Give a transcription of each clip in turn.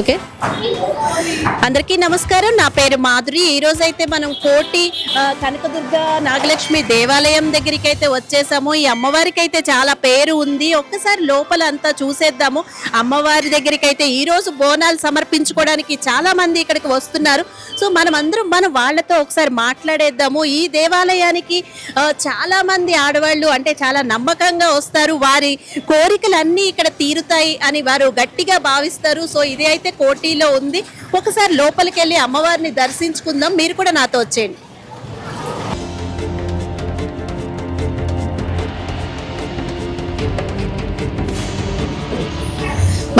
Okay. అందరికీ నమస్కారం. నా పేరు మాధురి. ఈరోజు అయితే మనం కోటి కనకదుర్గ నాగలక్ష్మి దేవాలయం దగ్గరికి అయితే వచ్చేసాము. ఈ అమ్మవారికి అయితే చాలా పేరు ఉంది. ఒక్కసారి లోపల అంతా చూసేద్దాము. అమ్మవారి దగ్గరికి అయితే ఈరోజు బోనాలు సమర్పించుకోవడానికి చాలా మంది ఇక్కడికి వస్తున్నారు. సో మనం అందరం మనం వాళ్ళతో ఒకసారి మాట్లాడేద్దాము. ఈ దేవాలయానికి చాలా మంది ఆడవాళ్ళు అంటే చాలా నమ్మకంగా వస్తారు. వారి కోరికలన్నీ ఇక్కడ తీరుతాయి అని వారు గట్టిగా భావిస్తారు. సో ఇది అయితే కోటిలో ఉంది. ఒకసారి లోపలికి వెళ్ళి అమ్మవారిని దర్శించుకుందాం. మీరు కూడా నాతో వచ్చేయండి.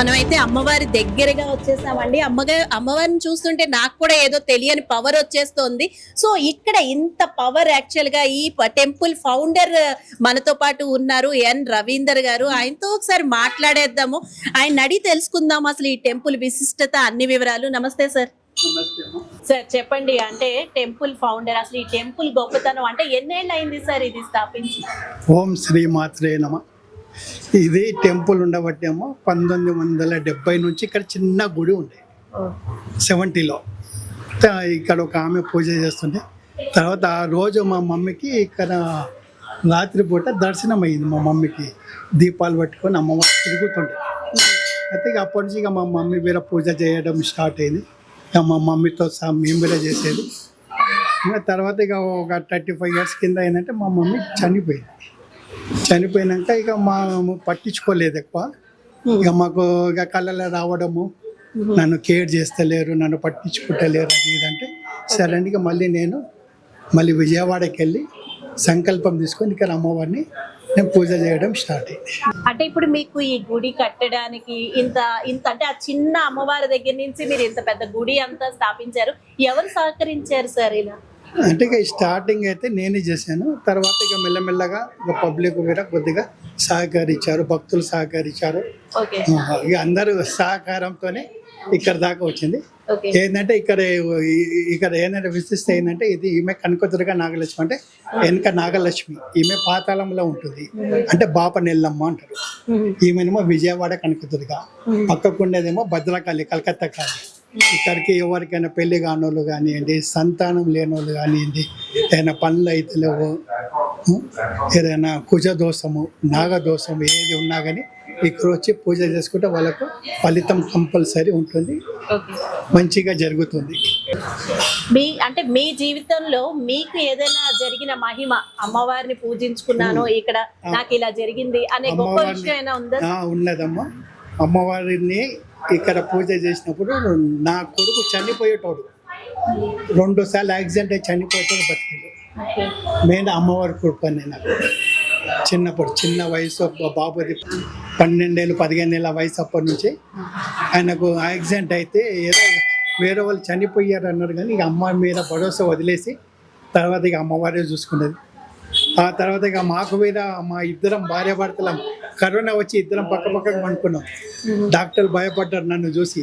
మనమైతే అమ్మవారి దగ్గరగా వచ్చేసామండి. అమ్మగా అమ్మవారిని చూస్తుంటే నాకు కూడా ఏదో తెలియని పవర్ వచ్చేస్తోంది. సో ఇక్కడ ఇంత పవర్ యాక్చువల్గా ఈ టెంపుల్ ఫౌండర్ మనతో పాటు ఉన్నారు ఎన్ రవీందర్ గారు. ఆయనతో ఒకసారి మాట్లాడేద్దాము. ఆయన అడిగి తెలుసుకుందాం అసలు ఈ టెంపుల్ విశిష్టత అన్ని వివరాలు. నమస్తే సార్. సార్ చెప్పండి. అంటే టెంపుల్ ఫౌండర్ అసలు ఈ టెంపుల్ గొప్పతనం అంటే ఎన్నేళ్ళు అయింది సార్ ఇది స్థాపించి? ఓం శ్రీ మాత్రే నమ. ఇది టెంపుల్ ఉండబట్టేమో పంతొమ్మిది వందల డెబ్బై నుంచి ఇక్కడ చిన్న గుడి ఉండే. సెవెంటీలో. ఇక్కడ ఒక ఆమె పూజ చేస్తుండే. తర్వాత ఆ రోజు మా మమ్మీకి ఇక్కడ రాత్రిపూట దర్శనం అయ్యింది మా మమ్మీకి. దీపాలు పట్టుకొని అమ్మవారు తిరుగుతుండే. అయితే ఇక అప్పటి నుంచి ఇక మా మమ్మీ వీర పూజ చేయడం స్టార్ట్ అయింది. ఇక మా మమ్మీతో సహా మేము కూడా చేసేది. ఇంకా తర్వాత ఇక ఒక థర్టీ ఫైవ్ ఇయర్స్ కింద ఏంటంటే మా మమ్మీ చనిపోయింది. చనిపోయినాక ఇక మా పట్టించుకోలేదు ఎక్కువ. ఇక మాకు ఇక కళ్ళలో రావడము నన్ను కేర్ చేస్తలేరు నన్ను పట్టించుకుంటలేరు అది ఇదంటే సరే ఇక మళ్ళీ నేను మళ్ళీ విజయవాడకి వెళ్ళి సంకల్పం తీసుకొని ఇక్కడ అమ్మవారిని నేను పూజ చేయడం స్టార్ట్ అయింది. అంటే ఇప్పుడు మీకు ఈ గుడి కట్టడానికి ఇంత ఇంత అంటే ఆ చిన్న అమ్మవారి దగ్గర నుంచి మీరు ఇంత పెద్ద గుడి అంతా స్థాపించారు. ఎవరు సహకరించారు సార్ ఇలా? అంటే ఇక స్టార్టింగ్ అయితే నేనే చేశాను. తర్వాత ఇక మెల్లమెల్లగా ఇక పబ్లిక్ కూడా కొద్దిగా సహకరించారు భక్తులు సహకరించారు. ఇక అందరూ సహకారంతోనే ఇక్కడ దాకా వచ్చింది. ఏంటంటే ఇక్కడ ఇక్కడ ఏంటంటే విశిష్ట ఏంటంటే ఇది ఈమె కనకదుర్గ నాగలక్ష్మి అంటే వెనక నాగలక్ష్మి. ఈమె పాతాళంలో ఉంటుంది. అంటే బాప నెల్లమ్మ అంటారు. ఈమెనేమో విజయవాడ కనకదుర్గ. పక్కకు ఉండేదేమో భద్రకాళి కలకత్తా కాళి ఇక్కడికి ఎవరికైనా పెళ్ళి కానోళ్ళు కానివ్వండి సంతానం లేనోళ్ళు కానివ్వండి ఏదైనా పనులు అయితే లేవు ఏదైనా కుజ దోషము నాగదోషము ఏది ఉన్నా కానీ ఇక్కడ వచ్చి పూజ చేసుకుంటే వాళ్ళకు ఫలితం కంపల్సరీ ఉంటుంది. మంచిగా జరుగుతుంది. మీ అంటే మీ జీవితంలో మీకు ఏదైనా జరిగిన మహిమ అమ్మవారిని పూజించుకున్నాను ఇక్కడ నాకు ఇలా జరిగింది అనే గొప్ప విషయం ఉందా? ఉన్నదమ్మా. అమ్మవారిని ఇక్కడ పూజ చేసినప్పుడు నా కొడుకు చనిపోయేటోడు. రెండు సార్లు యాక్సిడెంట్ అయి చనిపోయేటోడు బతికిండు. మెయిన్ అమ్మవారి కృపని నాకు. చిన్నప్పుడు చిన్న వయసు బాబుది పన్నెండేళ్ళు పదిహేను ఏళ్ళ వయసు అప్పటి నుంచి ఆయనకు యాక్సిడెంట్ అయితే ఏదో వేరే వాళ్ళు చనిపోయారు అన్నారు కానీ ఇక అమ్మ మీద భరోసా వదిలేసి తర్వాత ఇక అమ్మవారే చూసుకున్నది. ఆ తర్వాత ఇక మాకు మీద మా ఇద్దరం భార్య భర్తలం కరోనా వచ్చి ఇద్దరం పక్క పక్కకు పండుకున్నాం డాక్టర్లు భయపడ్డారు నన్ను చూసి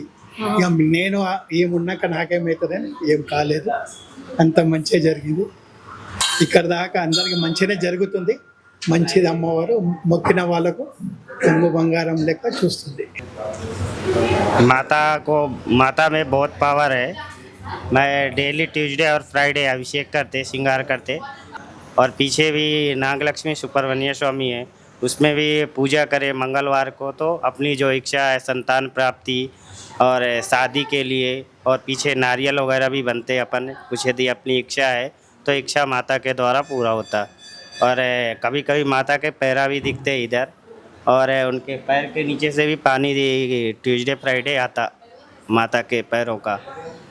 ఇక నేను ఆ- ఏమున్నాక నాకేమవుతుందని ఏం కాలేదు అంత మంచిగా జరిగింది ఇక్కడ దాకా అందరికి మంచిగానే జరుగుతుంది మంచిది అమ్మవారు మొక్కిన వాళ్ళకు కొంగు బంగారం లెక్క చూస్తుంది माता को माता में बहुत पावर है मैं डेली ट्यूसडे और फ्राइडे अभिषेक करते श्रृंगार करते और पीछे भी नागलक्ष्मी सुब्रमण्य स्वामी है उसमें भी पूजा करें मंगलवार को तो अपनी जो इच्छा है, संतान प्राप्ति और शादी के लिए और पीछे नारियल वगैरह भी बनते अपन। कुछ यदि अपनी इच्छा है तो इच्छा माता के द्वारा पूरा होता। और कभी कभी माता के पैरा भी दिखते इधर। और उनके पैर के नीचे से भी पानी ट्यूसडे फ्राइडे आता माता के पैरों का।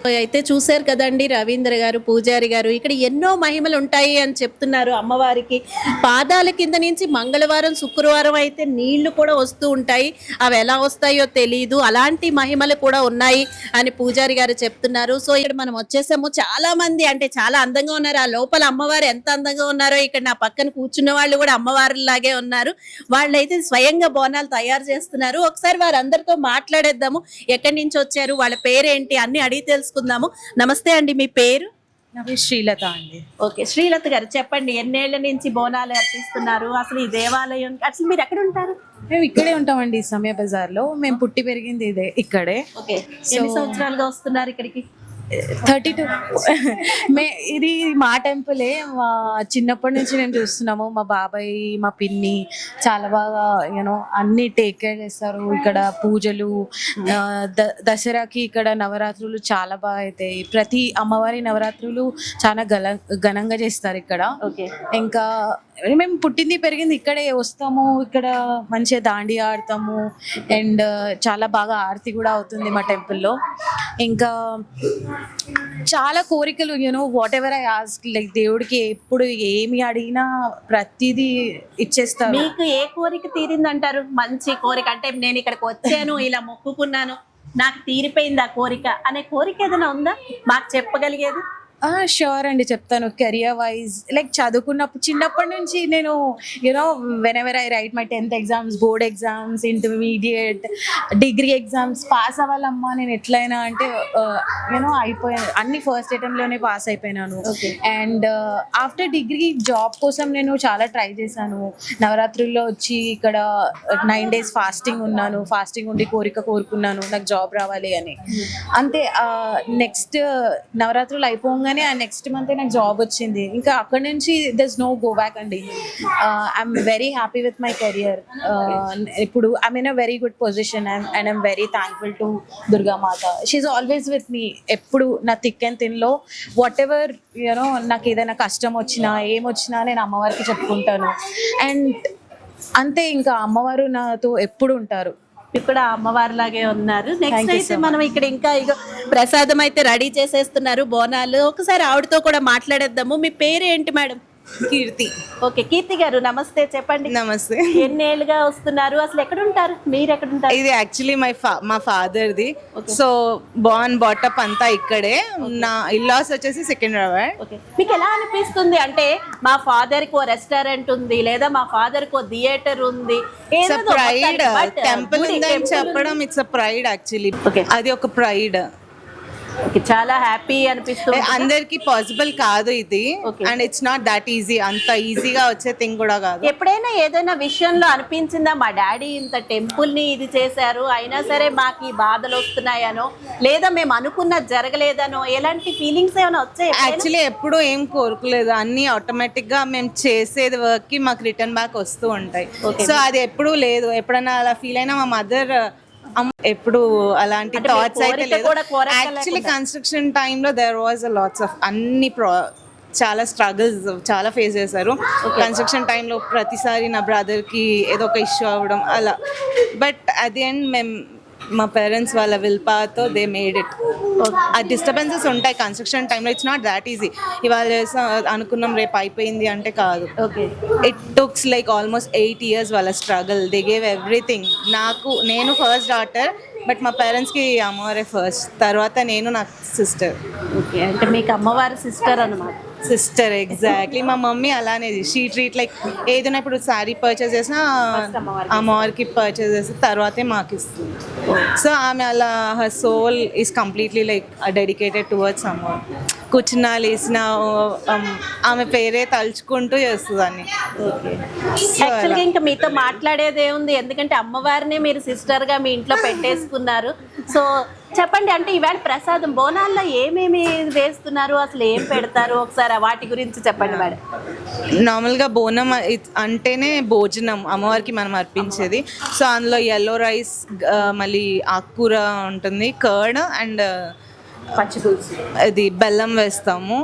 అయితే చూశారు కదండి రవీంద్ర గారు పూజారి గారు. ఇక్కడ ఎన్నో మహిమలు ఉంటాయి అని చెప్తున్నారు అమ్మవారికి. పాదాల కింద నుంచి మంగళవారం శుక్రవారం అయితే నీళ్ళు కూడా వస్తూ ఉంటాయి. అవి ఎలా వస్తాయో తెలియదు అలాంటి మహిమలు కూడా ఉన్నాయి అని పూజారి గారు చెప్తున్నారు. సో ఇక్కడ మనం వచ్చేసాము. చాలా మంది అంటే చాలా అందంగా ఉన్నారు. ఆ లోపల అమ్మవారు ఎంత అందంగా ఉన్నారో ఇక్కడ నా పక్కన కూర్చున్న వాళ్ళు కూడా అమ్మవారిలాగే ఉన్నారు. వాళ్ళైతే స్వయంగా బోనాలు తయారు చేస్తున్నారు. ఒకసారి వారందరితో మాట్లాడేద్దాము. ఎక్కడి నుంచి వచ్చారు? వాళ్ళ పేరేంటి? అన్ని అడిగి తెలుసు తెలుసుకుందాము నమస్తే అండి మీ పేరు? శ్రీలత అండి. ఓకే శ్రీలత గారు చెప్పండి ఎన్నేళ్ళ నుంచి బోనాలు అర్పిస్తున్నారు? అసలు ఈ దేవాలయం అసలు మీరు ఎక్కడ ఉంటారు? మేము ఇక్కడే ఉంటామండి సమయ బజార్లో. మేము పుట్టి పెరిగింది ఇదే ఇక్కడే. ఓకే ఎన్ని సంవత్సరాలుగా వస్తున్నారు ఇక్కడికి? Thirty two. మే ఇది మా టెంపులే. మా చిన్నప్పటి నుంచి మేము చూస్తున్నాము. మా బాబాయ్ మా పిన్ని చాలా బాగా యూనో అన్ని టేక్ కేర్ చేస్తారు. ఇక్కడ పూజలు ద- దసరాకి ఇక్కడ నవరాత్రులు చాలా బాగా అవుతాయి ప్రతి అమ్మవారి నవరాత్రులు చాలా గల ఘనంగా చేస్తారు ఇక్కడ. ఇంకా మేము పుట్టింది పెరిగింది ఇక్కడే వస్తాము ఇక్కడ మంచిగా దాండి ఆడతాము. అండ్ uh, చాలా బాగా ఆరతి కూడా అవుతుంది మా టెంపుల్లో ఇంకా చాలా కోరికలు you know whatever I ask like దేవుడికి ఎప్పుడు ఏమి అడిగినా ప్రతిదీ ఇచ్చేస్తారు. మీకు ఏ కోరిక తీరిందంటారు? మంచి కోరిక అంటే నేను ఇక్కడికి వచ్చాను ఇలా మొక్కుకున్నాను నాకు తీరిపోయింది ఆ కోరిక అనే కోరిక ఏదైనా ఉందా? మాకు చెప్పగలిగేది? షూర్ అండి చెప్తాను. కెరియర్ వైజ్ లైక్ చదువుకున్నప్పుడు చిన్నప్పటి నుంచి నేను you know whenever I write my tenth exams board exams intermediate degree exams pass అవ్వాలమ్మా నేను ఎట్లయినా అంటే యూనో అయిపోయాను అన్ని ఫస్ట్ అటెంప్ట్లోనే పాస్ అయిపోయినాను. అండ్ ఆఫ్టర్ డిగ్రీ జాబ్ కోసం నేను చాలా ట్రై చేశాను. నవరాత్రుల్లో వచ్చి ఇక్కడ నైన్ డేస్ ఫాస్టింగ్ ఉన్నాను. ఫాస్టింగ్ ఉండి కోరిక కోరుకున్నాను. నాకు జాబ్ రావాలి అని. అంతే నెక్స్ట్ నవరాత్రులు అయిపోగానే ఆ నెక్స్ట్ మంత్ నాకు జాబ్ వచ్చింది. ఇంకా అక్కడ నుంచి దస్ నో గో బ్యాక్ అండి. I'm very happy with my career ఇప్పుడు I mean a very good position and I'm very thankful to Durgamata she always with me ఎప్పుడు నా థిక్ అండ్ తిన్లో వాట్ ఎవర్ యూనో నాకు ఏదైనా కష్టం వచ్చినా ఏమొచ్చినా నేను అమ్మవారికి చెప్పుకుంటాను. అండ్ అంతే ఇంకా అమ్మవారు నాతో ఎప్పుడు ఉంటారు. ఇక్కడ అమ్మవారి లాగే ఉన్నారు నెక్స్ట్ అయితే మనం ఇక్కడ ఇంకా ఇగో ప్రసాదం అయితే రెడీ చేసేస్తున్నారు. బోనాలు. ఒకసారి ఆవిడతో కూడా మాట్లాడేద్దాము. మీ పేరు ఏంటి మేడం? కీర్తి. ఓకే కీర్తి గారు నమస్తే చెప్పండి. నమస్తే. ఎన్నేళ్ళుగా వస్తున్నారు? అసలు ఎక్కడ ఉంటారు మీరు ఎక్కడ ఉంటారు ఇది యాక్చువల్లీ మై ఫా మా ఫాదర్ది సో బాన్ బాటప్ అంతా ఇక్కడే. నా ఇల్లాస్ వచ్చేసి సికింద్రాబాద్. ఓకే. మీకు ఎలా అనిపిస్తుంది? అంటే మా ఫాదర్కి ఓ రెస్టారెంట్ ఉంది లేదా మా ఫాదర్కి ఓ థియేటర్ ఉంది. ప్రైడ్ టెంపుల్ ఉందని చెప్పడం ఇట్స్ అ ప్రైడ్ యాక్చువల్లీ. అది ఒక ప్రైడ్ చాలా హ్యాపీ అనిపిస్తుంది అందరికి పాసిబుల్ కాదు ఇది. And it's not that easy అంత ఈజీగా వచ్చే థింగ్ కూడా కాదు. ఎప్పుడైనా ఏదైనా విషయంలో అనిపించిందా? మా డాడీ ఇంత టెంపుల్ని ఇది చేశారు అయినా సరే మాకు ఈ బాధలు వస్తున్నాయనో లేదా మేము అనుకున్నది జరగలేదనో ఎలాంటి ఫీలింగ్స్ ఏమైనా వచ్చాయి యాక్చువల్లీ ఎప్పుడు ఏం కోరుకోలేదు. అన్ని ఆటోమేటిక్గా మేము చేసేది వర్క్కి మాకు రిటర్న్ బ్యాక్ వస్తూ ఉంటాయి. సో అది ఎప్పుడూ లేదు. ఎప్పుడైనా అలా ఫీల్ అయినా మా మదర్ ఎప్పుడు అలాంటి థాట్స్ అయితే లేదు. యాక్చువల్లీ కన్స్ట్రక్షన్ టైంలో there was a lots of అన్ని ప్రో చాలా స్ట్రగుల్స్ చాలా ఫేస్ చేశారు. కన్స్ట్రక్షన్ టైంలో ప్రతిసారి నా బ్రదర్కి ఏదో ఒక ఇష్యూ అవ్వడం అలా. బట్ అట్ ది ఎండ్ మేము మా పేరెంట్స్ వాళ్ళ విల్పాతో దే మేడ్ ఇట్ ఆ డిస్టర్బెన్సెస్ ఉంటాయి కన్స్ట్రక్షన్ టైంలో ఇట్స్ నాట్ దాట్ ఈజీ ఇవాళ అనుకున్నాం రేపు అయిపోయింది అంటే కాదు. Okay it took like almost eight years వాళ్ళ స్ట్రగుల్ దే గేవ్ ఎవ్రీథింగ్ నాకు నేను ఫస్ట్ డాటర్ బట్ మా పేరెంట్స్కి అమ్మవారే ఫస్ట్ తర్వాత నేను నా సిస్టర్ ఓకే అంటే మీకు అమ్మవారి సిస్టర్ అన్నమాట. సిస్టర్ ఎగ్జాక్ట్లీ మా మమ్మీ అలానే షీ ట్రీట్ లైక్ ఏదైనా ఇప్పుడు శారీ పర్చేస్ చేసినా అమ్మవారికి పర్చేస్ చేసి తర్వాతే మాకు ఇస్తుంది. సో ఆమె అలా her soul is completely like dedicated towards అమ్మవారు కూర్చున్నా లేసిన ఆమె పేరే తలుచుకుంటూ చేస్తుంది అన్ని. యాక్చువల్గా ఇంకా మీతో మాట్లాడేది ఏముంది? ఎందుకంటే అమ్మవారిని మీరు సిస్టర్గా మీ ఇంట్లో పెట్టేసుకున్నారు. సో చెప్పండి అంటే ఈవేళ ప్రసాదం బోనాల్లో ఏమేమి వేస్తున్నారు? అసలు ఏం పెడతారు? ఒకసారి వాటి గురించి చెప్పండి మేడం. నార్మల్గా బోనం అంటేనే భోజనం అమ్మవారికి మనం అర్పించేది. సో అందులో ఎల్లో రైస్ మళ్ళీ ఆకుకూర ఉంటుంది కర్డ్ అండ్ పచ్చిపులుసు ఇది బెల్లం వేస్తాము.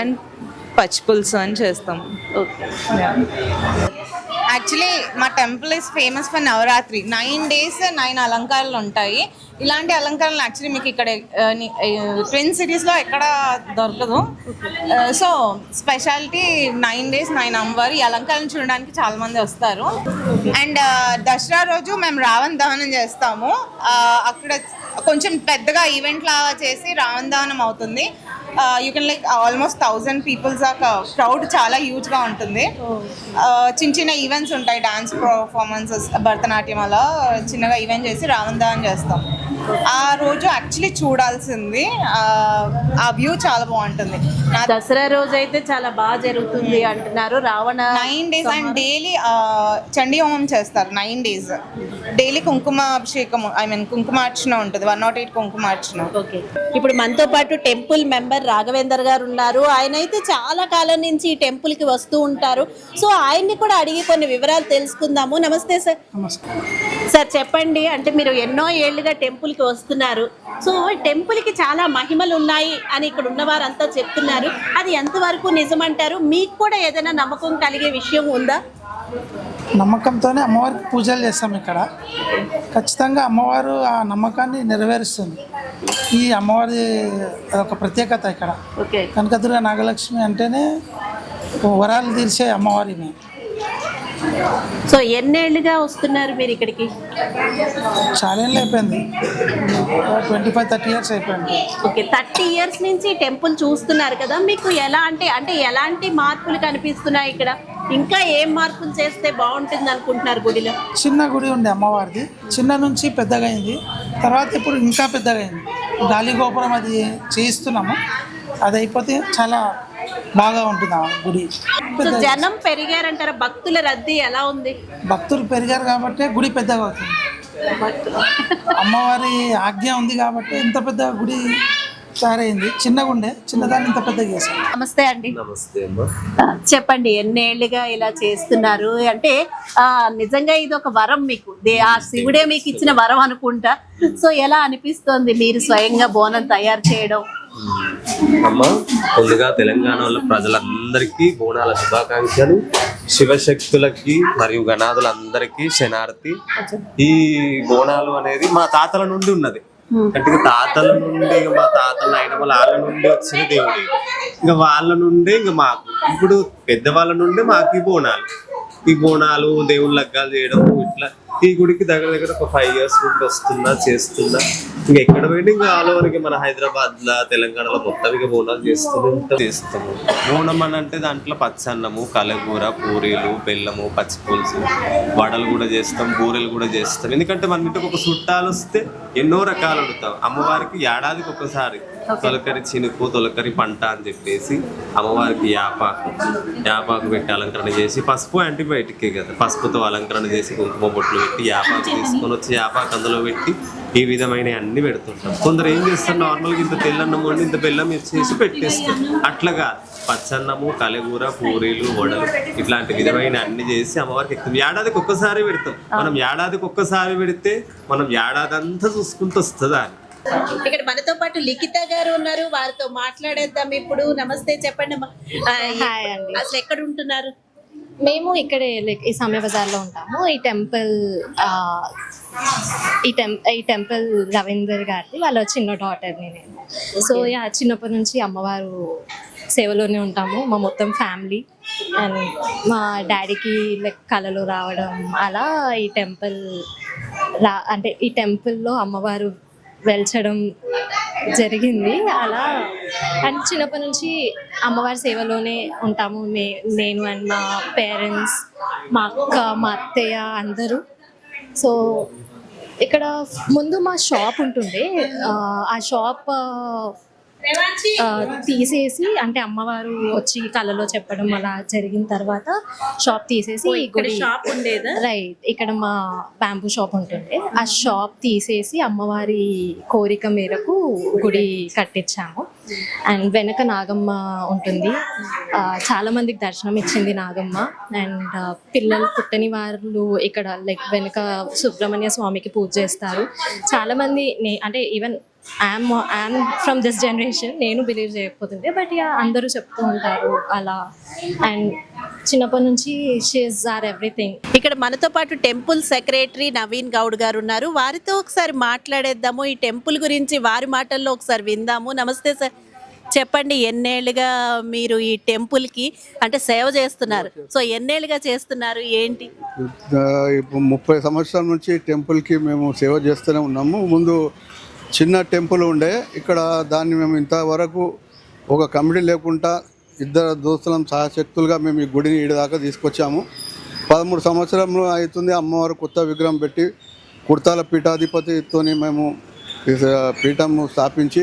అండ్ పచ్చిపులుసు అని చేస్తాము. ఓకే. యాక్చువల్లీ మా temple is famous for Navratri nine days nine అలంకారాలు ఉంటాయి. ఇలాంటి అలంకారాలు యాక్చువల్లీ మీకు ఇక్కడ ట్విన్ సిటీస్లో ఎక్కడ దొరకదు. So speciality nine days nine అమ్మవారు ఈ అలంకారం చూడడానికి చాలా మంది వస్తారు. అండ్ దసరా రోజు మేము రావణ దహనం చేస్తాము. అక్కడ కొంచెం పెద్దగా ఈవెంట్ లాగా చేసి రావణ దహనం అవుతుంది. You can like almost thousand peoples దాకా క్రౌడ్ చాలా హ్యూజ్గా ఉంటుంది. Uh, చిన్న చిన్న ఈవెంట్స్ ఉంటాయి. డాన్స్ పర్ఫార్మెన్సెస్ భరతనాట్యం అలా చిన్నగా ఈవెంట్ చేసి రావణ దహనం చేస్తాం. ఆ రోజు యాక్చువల్లీ చూడాల్సింది. ఆ- వ్యూ చాలా బాగుంటుంది. నా దసరా రోజు అయితే చాలా బాగా జరుగుతుంది అంటున్నారు. Ravana nine days and daily Chandi హోమం చేస్తారు. నైన్ డేస్ డైలీ కుంకుమ అభిషేకం ఐ మీన్ కుంకుమార్చన ఉంటుంది. వన్ నాట్ ఎయిట్ కుంకుమార్చన. ఓకే. ఇప్పుడు మనతో పాటు టెంపుల్ మెంబర్ రాఘవేందర్ గారు ఉన్నారు. ఆయన అయితే చాలా కాలం నుంచి ఈ టెంపుల్కి వస్తూ ఉంటారు. సో ఆయన్ని కూడా అడిగి కొన్ని వివరాలు తెలుసుకుందాము. నమస్తే సార్. నమస్కారం. సార్ చెప్పండి. అంటే మీరు ఎన్నో ఏళ్ళుగా టెంపుల్ కి వస్తున్నారు. సో టెంపుల్కి చాలా మహిమలు ఉన్నాయి అని ఇక్కడ ఉన్న వారంతా చెప్తున్నారు. అది ఎంతవరకు నిజమంటారు? మీకు కూడా ఏదైనా నమ్మకం కలిగే విషయం ఉందా? నమ్మకంతోనే అమ్మవారికి పూజలు చేస్తాం ఇక్కడ. ఖచ్చితంగా అమ్మవారు ఆ నమ్మకాన్ని నెరవేరుస్తుంది. ఈ అమ్మవారి ఒక ప్రత్యేకత ఇక్కడ. కనకదుర్గ నాగలక్ష్మి అంటేనే వరాలు తీర్చే అమ్మవారి. సో ఎన్నేళ్ళుగా వస్తున్నారు మీరు ఇక్కడికి? చాలా ఏళ్ళు అయిపోయింది. ట్వంటీ ఫైవ్ థర్టీ ఇయర్స్ అయిపోయింది. ఓకే థర్టీ ఇయర్స్ నుంచి టెంపుల్ చూస్తున్నారు కదా మీకు ఎలా అంటే అంటే ఎలాంటి మార్పులు కనిపిస్తున్నాయి ఇక్కడ? ఇంకా ఏం మార్పులు చేస్తే బాగుంటుంది అనుకుంటున్నారు గుడిలో? చిన్న గుడి ఉండే అమ్మవారిది. చిన్న నుంచి పెద్దగా అయింది. తర్వాత ఇప్పుడు ఇంకా పెద్దగా అయింది. గాలి గోపురం అది చేయిస్తున్నాము. అది అయిపోతే చాలా బాగా ఉంటుంది ఆ గుడి. సో పెద్ద జనం పెరిగారంటారా? భక్తుల రద్దీ ఎలా ఉంది? భక్తులు పెరిగారు కాబట్టి గుడి పెద్దగా అవుతుంది. అమ్మవారి ఆజ్ఞ ఉంది కాబట్టి ఇంత పెద్ద గుడి తయారైంది. చిన్నగా ఉండే చిన్నదాన్ని ఇంత పెద్దగా చేశాం నమస్తే అండి. నమస్తే చెప్పండి ఎన్నేళ్ళుగా ఇలా చేస్తున్నారు? అంటే ఆ నిజంగా ఇది ఒక వరం మీకు. దే- ఆ శివుడే మీకు ఇచ్చిన వరం అనుకుంటా. సో ఎలా అనిపిస్తోంది మీరు స్వయంగా బోనం తయారు చేయడం? అమ్మ ముందుగా తెలంగాణలో ప్రజలందరికీ బోనాల శుభాకాంక్షలు శివశక్తులకి మరియు గణాదులందరికీ శనార్థి ఈ బోనాలు అనేది మా తాతల నుండి ఉన్నది. అంటే ఇక తాతల నుండి ఇక మా తాతల అయిన వాళ్ళ నుండి వచ్చిన దేవుడు. ఇంకా వాళ్ళ నుండి ఇంకా మాకు. ఇప్పుడు పెద్దవాళ్ళ నుండి మాకు ఈ బోనాలు. ఈ బోనాలు దేవుళ్ళ లగ్గాలు చేయడం ఇట్లా ఈ గుడికి దగ్గర దగ్గర ఒక ఫైవ్ ఇయర్స్ నుండి వస్తున్నా చేస్తున్నా. ఇంకా ఎక్కడ పోయినా ఇంకా ఆల్ ఓవర్ మన హైదరాబాద్ లా తెలంగాణలో మొత్తం ఇక బోనాలు చేస్తూనే చేస్తాము బోనం అని అంటే దాంట్లో పచ్చన్నము కలగూర పూరీలు బెల్లము పచ్చి పులుసు వడలు కూడా చేస్తాం బూరెలు కూడా చేస్తాం. ఎందుకంటే మన ఇంటికి ఒక చుట్టాలు వస్తే ఎన్నో రకాలు వండుతాం అమ్మవారికి ఏడాదికి ఒకసారి తొలకరి చినుకు తొలకరి పంట అని చెప్పేసి అమ్మవారికి యాపాకు యాపాకు పెట్టి అలంకరణ చేసి పసుపు యాంటీబయాటికే కదా. పసుపుతో అలంకరణ చేసి కుంకుమ బొట్లు పెట్టి యాపాకు తీసుకొని వచ్చి యాపాకు అందులో పెట్టి ఈ విధమైన అన్ని పెడుతుంటాం. కొందరు ఏం చేస్తారు? నార్మల్గా ఇంత తెల్లన్నం వండి ఇంత బెల్లం చేసి పెట్టేస్తారు. అట్లాగా పచ్చన్నము కలగూర పూరీలు వడలు ఇట్లాంటి విధమైన అన్ని చేసి అమ్మవారికి ఎక్కువ ఏడాదికి ఒక్కసారి పెడతాం. మనం ఏడాదికి ఒక్కసారి పెడితే మనం ఏడాది అంతా చూసుకుంటూ వస్తుందా అని. ఇక్కడ మనతో పాటు లిఖిత గారు ఉన్నారు. వారితో మాట్లాడేద్దాం ఇప్పుడు. నమస్తే చెప్పండి అసలు ఎక్కడ ఉంటున్నారు? మేము ఇక్కడే లైక్ ఈ సమయ బజార్లో ఉంటాము. ఈ టెంపుల్ ఈ టెం ఈ టెంపుల్ రవీందర్ గారిది. వాళ్ళ చిన్న డాటర్ని నేను. సో యా చిన్నప్పటి నుంచి అమ్మవారు సేవలోనే ఉంటాము. మా మొత్తం ఫ్యామిలీ. అండ్ మా డాడీకి లైక్ కళలు రావడం అలా ఈ టెంపుల్ రా అంటే ఈ టెంపుల్లో అమ్మవారు వెల్చడం జరిగింది. అలా అండ్ చిన్నప్పటి నుంచి అమ్మవారి సేవలోనే ఉంటాము. మే నేను అండ్ మా పేరెంట్స్ మా అక్క మా అత్తయ్య అందరూ. సో ఇక్కడ ముందు మా షాప్ ఉంటుండే. ఆ, షాప్ తీసేసి అంటే అమ్మవారు వచ్చి కళలో చెప్పడం అలా జరిగిన తర్వాత షాప్ తీసేసి షాప్ ఉండేదా? రైట్. ఇక్కడ మా బ్యాంబూ షాప్ ఉంటుంది ఆ షాప్ తీసేసి అమ్మవారి కోరిక మేరకు గుడి కట్టించాము. అండ్ వెనక నాగమ్మ ఉంటుంది. ఆ, చాలా మందికి దర్శనం ఇచ్చింది నాగమ్మ. అండ్ పిల్లలు పుట్టని వాళ్ళు ఇక్కడ లైక్ వెనక సుబ్రహ్మణ్య స్వామికి పూజ చేస్తారు. చాలా మంది అంటే even I'm I'm from this generation నేను బిలీవ్ చేయకపోతుంటే బట్ ఇక అందరూ చెప్తూ ఉంటారు అలా. అండ్ చిన్నప్పటి నుంచి షీస్ ఆర్ ఎవ్రీథింగ్ ఇక్కడ మనతో పాటు టెంపుల్ సెక్రటరీ నవీన్ గౌడ్ గారు ఉన్నారు. వారితో ఒకసారి మాట్లాడేద్దాము. ఈ టెంపుల్ గురించి వారి మాటల్లో ఒకసారి విందాము. నమస్తే సార్. చెప్పండి ఎన్నేళ్ళుగా మీరు ఈ టెంపుల్కి అంటే సేవ చేస్తున్నారు. సో ఎన్నేళ్ళుగా చేస్తున్నారు? ఏంటి? ముప్పై సంవత్సరాల నుంచి టెంపుల్కి మేము సేవ చేస్తూనే ఉన్నాము. ముందు చిన్న టెంపుల్ ఉండే. ఇక్కడ దాన్ని మేము ఇంతవరకు ఒక కమిటీ లేకుండా ఇద్దరు దోస్తులం సహశక్తులుగా మేము ఈ గుడిని ఈడ దాకా తీసుకొచ్చాము. పదమూడు సంవత్సరంలో అవుతుంది అమ్మవారు కొత్త విగ్రహం పెట్టి కుర్తాల పీఠాధిపతితోని మేము పీఠం స్థాపించి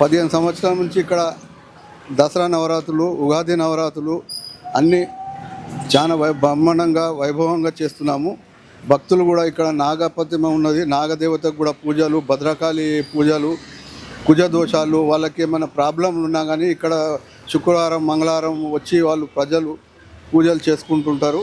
పదిహేను సంవత్సరాల నుంచి ఇక్కడ దసరా నవరాత్రులు ఉగాది నవరాత్రులు అన్నీ చాలా వై బ్రహ్మాండంగా వైభవంగా చేస్తున్నాము. భక్తులు కూడా ఇక్కడ నాగపతిమ ఉన్నది. నాగదేవతకు కూడా పూజలు భద్రకాళి పూజలు కుజ దోషాలు వాళ్ళకి ఏమైనా ప్రాబ్లంలు ఉన్నా కానీ ఇక్కడ శుక్రవారం మంగళవారం వచ్చి వాళ్ళు ప్రజలు పూజలు చేసుకుంటుంటారు.